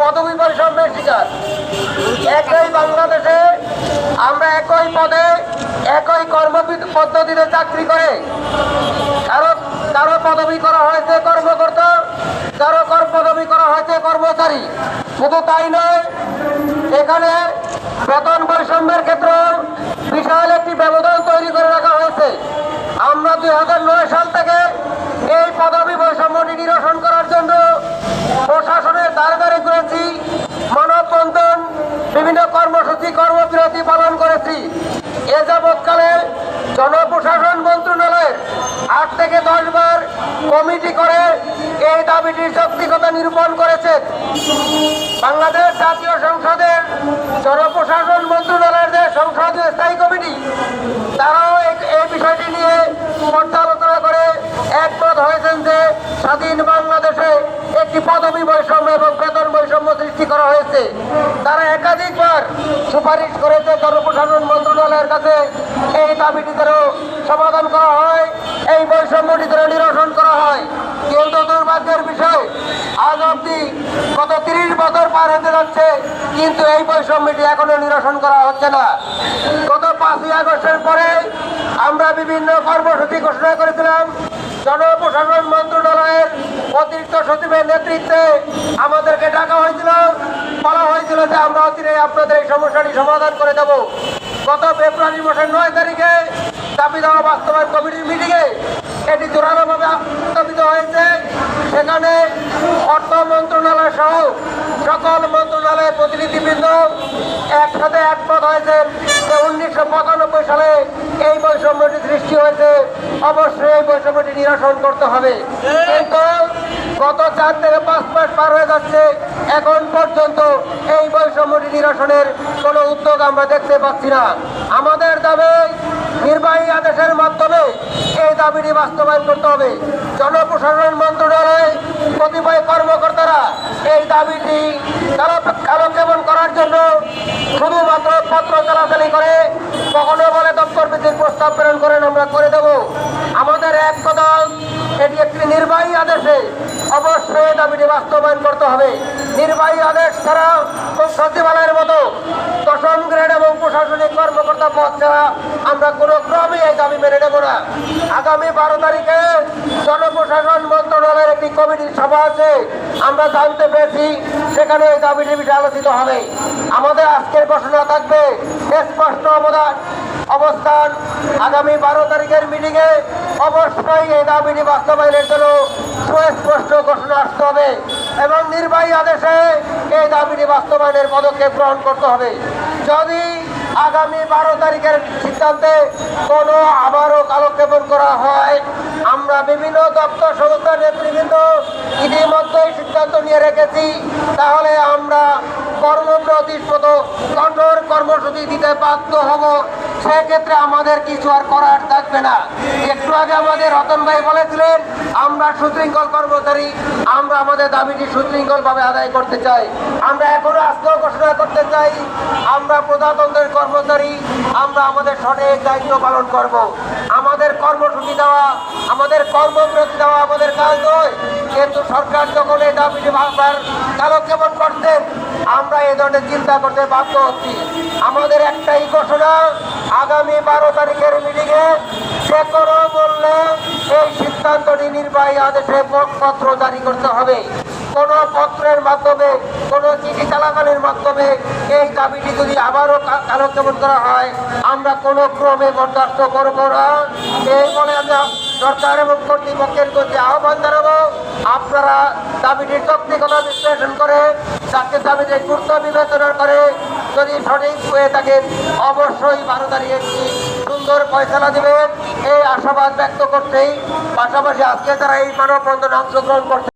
পদবী বৈষম্যের শিকার। একই বাংলাদেশে আমরা একই পদে একই কর্ম পদ্ধতিতে চাকরি করে। কারও কারও পদবি করা হয়েছে কর্মকর্তা, কারও পদবি করা হয়েছে কর্মচারী। শুধু তাই নয়, এখানে বেতন বৈষম্যের ক্ষেত্রে বিশাল একটি ব্যবধান তৈরি করে রাখা হয়েছে। আমরা দুই হাজার নয় সাল থেকে এই পদবি বৈষম্যটি নিরসন করার জন্য প্রশাসনের দ্বারে দ্বারে ঘুরেছি মানববন্ধন বিভিন্ন কর্মসূচি কর্মবিরতি পালন করেছি। এ যাবৎকালে জনপ্রশাসন মন্ত্রণালয়ের আট থেকে দশ বার কমিটি করে এই দাবিটির যৌক্তিকতা নিরূপণ করেছে। বাংলাদেশ জাতীয় সংসদের জনপ্রশাসন মন্ত্রণালয়ের যে সংসদীয় স্থায়ী কমিটি, তারাও এই- বিষয়টি নিয়ে পর্যালোচনা করে একমত হয়েছেন যে স্বাধীন বাংলাদেশে একটি পদবি বৈষম্য এবং সৃষ্টি করা হয়েছে। তারা একাধিকবার সুপারিশ করেছে জনপ্রশাসন মন্ত্রণালয়ের কাছে। এই দাবিটি যেন সমাধান করা হয়, এই বৈষম্যটি যেন নিরসন করা হয়। কিন্তু দুর্ভাগ্যের বিষয়, আজ অব্দি গত তিরিশ বছর পার হতে যাচ্ছে, কিন্তু এই বৈষম্যটি এখনও নিরসন করা হচ্ছে না। গত পাঁচই আগস্টের পরে আমরা বিভিন্ন কর্মসূচি ঘোষণা করেছিলাম। জনপ্রশাসন মন্ত্রণালয়ের অতিরিক্ত সচিবের নেতৃত্বে আমাদেরকে ডাকা হয়েছিল, বলা হয়েছিল যে আমরা অচিরে আপনাদের এই সমস্যাটি সমাধান করে দেব। গত ফেব্রুয়ারি মাসের নয় তারিখে দাবি দেওয়া বাস্তবায়ন কমিটির মিটিংয়ে এটি জোরালোভাবে উত্থাপিত হয়েছে। সেখানে অর্থ মন্ত্রণালয় সহ সকল মন্ত্রণালয়ের প্রতিনিধিবৃন্দ একসাথে একমত হয়েছেন যে উনিশশো পঁচানব্বই সালে এই বৈষম্যটি সৃষ্টি হয়েছে। অবশ্যই এই বৈষম্যটি নিরসন করতে হবে। কিন্তু গত চার থেকে পাঁচ মাস পার হয়ে যাচ্ছে। এখন পর্যন্ত এই বৈষম্যটি নিরসনের কোনো উদ্যোগ আমরা দেখতে পাচ্ছি না। আমাদের দাবি, নির্বাহী আদেশের মাধ্যমে এই দাবিটি বাস্তবায়ন করতে হবে। জনপ্রশাসন মন্ত্রণালয়, কতিপয় কর্মকর্তারা এই দাবিটি কালো- কালক্ষেপণ করার জন্য শুধুমাত্র পত্র চলাচলি করে, কখনো বলে দপ্তর প্রস্তাব প্রেরণ করেন, আমরা করে দেব। হবে। নির্বাহী আদেশ ছাড়া সচিবালয়ের মতো দশম গ্রেড এবং প্রশাসনিক কর্মকর্তা পদ ছাড়া আমরা কোনো ক্রমে এই দাবি মেনে নেব না। আগামী বারো তারিখে জনপ্রশাসন মন্ত্রণালয়ের একটি কমিটির সভা আছে। আমরা জানতে পেরেছি সেখানে এই দাবিটি বিষয়ে আলোচিত হবে। আমাদের আজকের ঘোষণা থাকবে, স্পষ্ট অবদান, অবস্থান। আগামী বারো তারিখের মিটিংয়ে অবশ্যই এই দাবিটি বাস্তবায়নের জন্য সুস্পষ্ট ঘোষণা আসতে হবে। এবং নির্বাহী আদেশে এই দাবিটি বাস্তবায়নের পদক্ষেপ গ্রহণ করতে হবে। যদি আগামী বারো তারিখের সিদ্ধান্তে কোনো আবারও কালক্ষেপণ করা হয়, আমরা বিভিন্ন দপ্তর সংস্থার নেতৃবৃন্দ ইতিমধ্যেই সিদ্ধান্ত নিয়ে রেখেছি। তাহলে আমরা কর্মপ্রতির মতো কঠোর কর্মসূচি দিতে বাধ্য হব, সেক্ষেত্রে আমাদের কিছু আর করার থাকবে না একটু আগে আমাদের রতন ভাই বলেছিলেন, আমরা সুশৃঙ্খল কর্মচারী, আমরা আমাদের দাবিটি সুশৃঙ্খলভাবে আদায় করতে চাই আমরা এখনও আজকেও ঘোষণা করতে চাই, আমরা প্রজাতন্ত্রের কর্মচারী, আমরা আমাদের সঠিক দায়িত্ব পালন করব। আমাদের কর্মসূচি দেওয়া, আমাদের কর্মবিরতি দেওয়া আমাদের কাজ নয়, কিন্তু সরকার যখন এই দাবিটি বারবার কালক্ষেপণ করছেন আমরা এ ধরনের চিন্তা করতে বাধ্য হচ্ছি। আমাদের একটাই ঘোষণা, আগামী বারো তারিখের মিটিংয়ে যে কোনো মূল্যে এই সিদ্ধান্তটি নির্বাহী আদেশে পত্র জারি করতে হবে। কোন পত্রের মাধ্যমে, কোন চিঠি চালাকালের মাধ্যমে এই দাবিটি যদি আবারও কালক্ষেপণ করা হয়, আমরা কোনো ক্রমে বরদাস্ত করব না। এই বলে আমরা সরকার এবং কর্তৃপক্ষের প্রতি আহ্বান জানাব। আপনারা দাবিটির কোনো বিশ্লেষণ করে, যাকে দাবিতে গুরুত্ব বিবেচনা করে যদি সঠিক হয়ে থাকেন অবশ্যই বারো তারিখে একটি সুন্দর ফয়সলা দেবেন। এই আশাবাদ ব্যক্ত করতেই পাশাপাশি আজকে তারা এই মানববন্ধনে অংশগ্রহণ করছে